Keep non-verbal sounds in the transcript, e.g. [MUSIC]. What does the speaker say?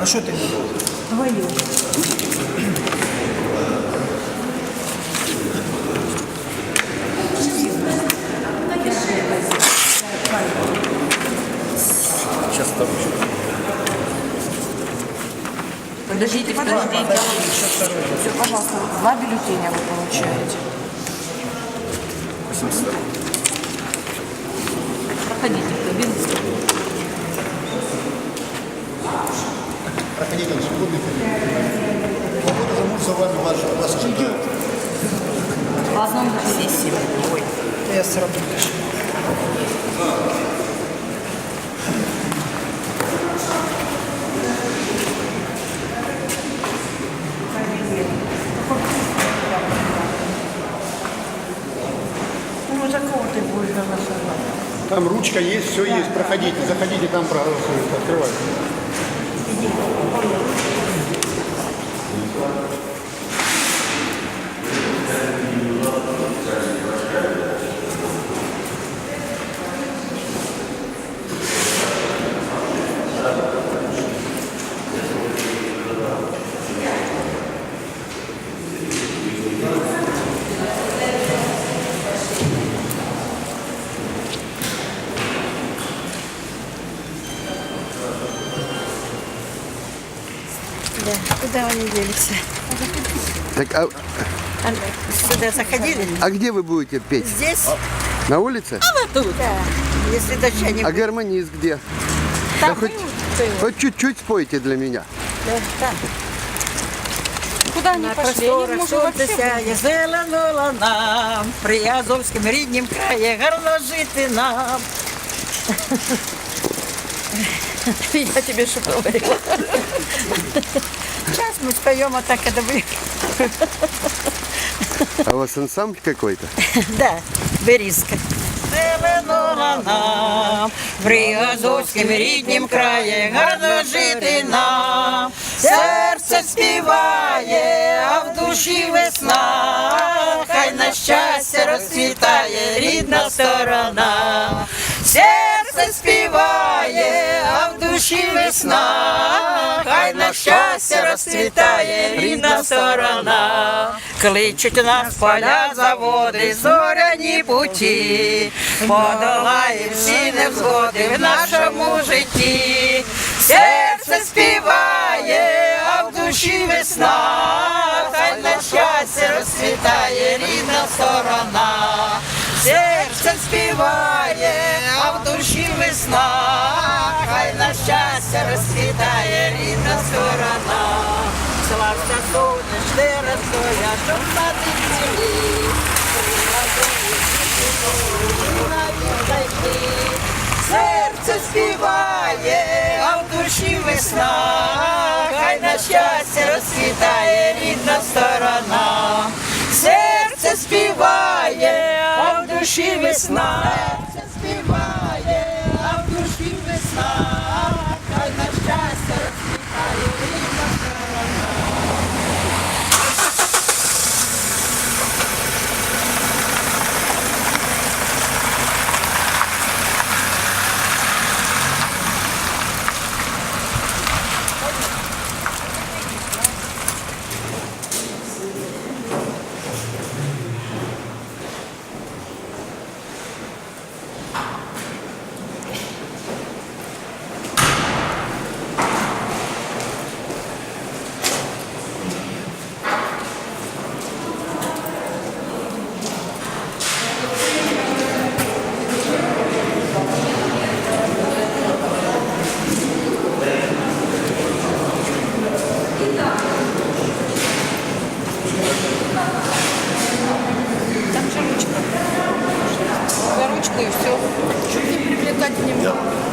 А что ты? Твою. Сейчас там еще. Подождите, подождите. Все, пожалуйста, два бюллетеня вы получаете. Проходите в кабину. Проходите на свободный Погода замутится вами ваш, вас ожидает. По одному сессии. Ой. Я пишу. Там ручка есть, все есть. Проходите, заходите, там проголосуют. Открывайте. куда они делись? Так, а, А, Сюда заходили? а где вы будете петь? Здесь? На улице? Тут. Да. Если дождя не А будет. гармонист где? Там хоть- был, был. Хоть чуть-чуть спойте для меня. Да, там. Куда они На пошли? Я не просторах могу вообще сонце сяє, зеленола нам, при Азовському ріднім краї гарно жити нам. Я тебе что говорила? [LAUGHS] Сейчас мы споем, а так это вы. А у вас ансамбль какой-то? [LAUGHS] Да, Берізка. Зеленола нам, при Азовському ріднім краї гарно жити нам. Серце співає, а в душі весна, хай на щастя розцвітає рідна сторона. Серце співає, а в душі весна, хай на щастя розцвітає рідна сторона. Кличуть нас поля заводи, зоряні путі, подолає всі невзгоди в нашому житті. Серце співає, а в душі весна, хай на щастя розцвітає рідна сторона. Серце співає, а в душі весна, щастя розцвітає рідна сторона. Слався сонячне розстоя, щоб на тих землі. Серце співає, а в душі весна, хай на щастя розцвітає рідна сторона. Серце співає, а в душі весна. Серце співає, а в душі весна, хай на щастя розцвітає рідна сторона. Там же ручка. За ручку и все. Чтобы не привлекать внимание.